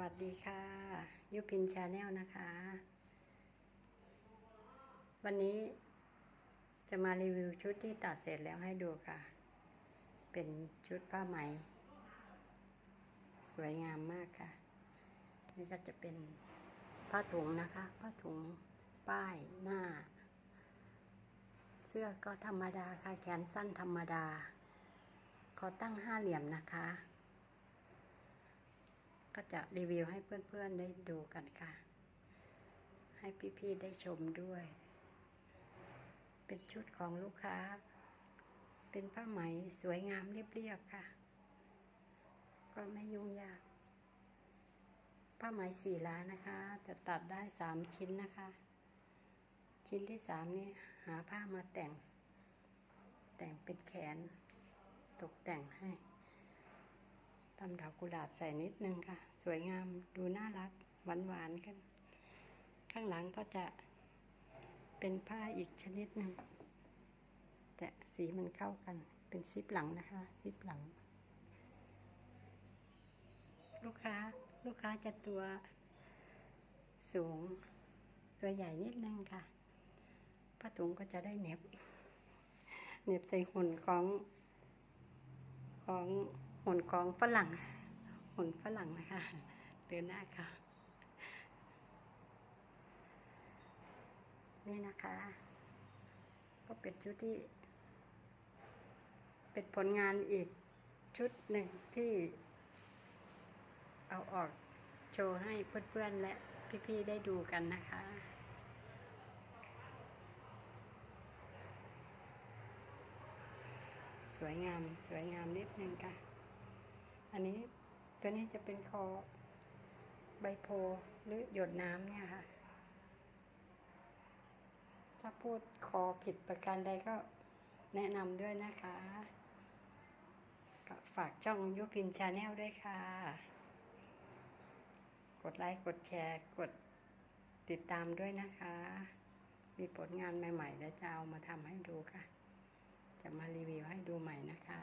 วัสดีค่ะ ยุพินชาแนลนะคะ วันนี้จะมารีวิวชุดที่ตัดเสร็จแล้วให้ดูค่ะ เป็นชุดผ้าไหม สวยงามมากค่ะ นี่ก็จะเป็นผ้าถุงนะคะ ผ้าถุงป้ายหน้า เสื้อก็ธรรมดาค่ะ แขนสั้นธรรมดา ขอตั้งห้าเหลี่ยมนะคะ ก็จะรีวิวให้เพื่อนๆได้ดูกันค่ะ ให้พี่ๆได้ชมด้วย เป็นชุดของลูกค้า เป็นผ้าไหมสวยงามเรียบๆค่ะ ก็ไม่ยุ่งยาก ผ้าไหมสี่ล้านนะคะจะตัดได้สามชิ้นนะคะ ชิ้นที่สามนี่หาผ้ามาแต่ง แต่งเป็นแขน ตกแต่งให้ ทำดอกกุหลาบใส่นิดนึงค่ะ สวยงามดูน่ารักหวานหวานกัน ข้างหลังก็จะเป็นผ้าอีกชนิดหนึ่งแต่สีมันเข้ากันเป็นซิปหลังนะคะ ซิปหลัง ลูกค้าลูกค้าจะตัวสูง ตัวใหญ่นิดนึงค่ะผ้าถุงก็จะได้เน็บเน็บใส่หุ่นของของ หุ่นของฝรั่งหุ่นฝรั่งนะคะ เดือนหน้าค่ะ นี่นะคะ ก็เป็นชุดที่ เป็นผลงานอีกชุดหนึ่งที่เอาออกโชว์ให้เพื่อนๆและพี่ๆได้ดูกันนะคะ สวยงาม สวยงามนิดนึงค่ะ อันนี้ตัวนี้จะเป็นคอใบโพหรือหยดน้ำเนี่ยค่ะ ถ้าพูดคอผิดประการใดก็แนะนำด้วยนะคะก็ฝากช่องยุพินชาแนลด้วยค่ะ กดไลค์ กดแชร์ กดติดตามด้วยนะคะ มีผลงานใหม่ๆ แล้วจะเอามาทำให้ดูค่ะ จะมารีวิวให้ดูใหม่นะคะ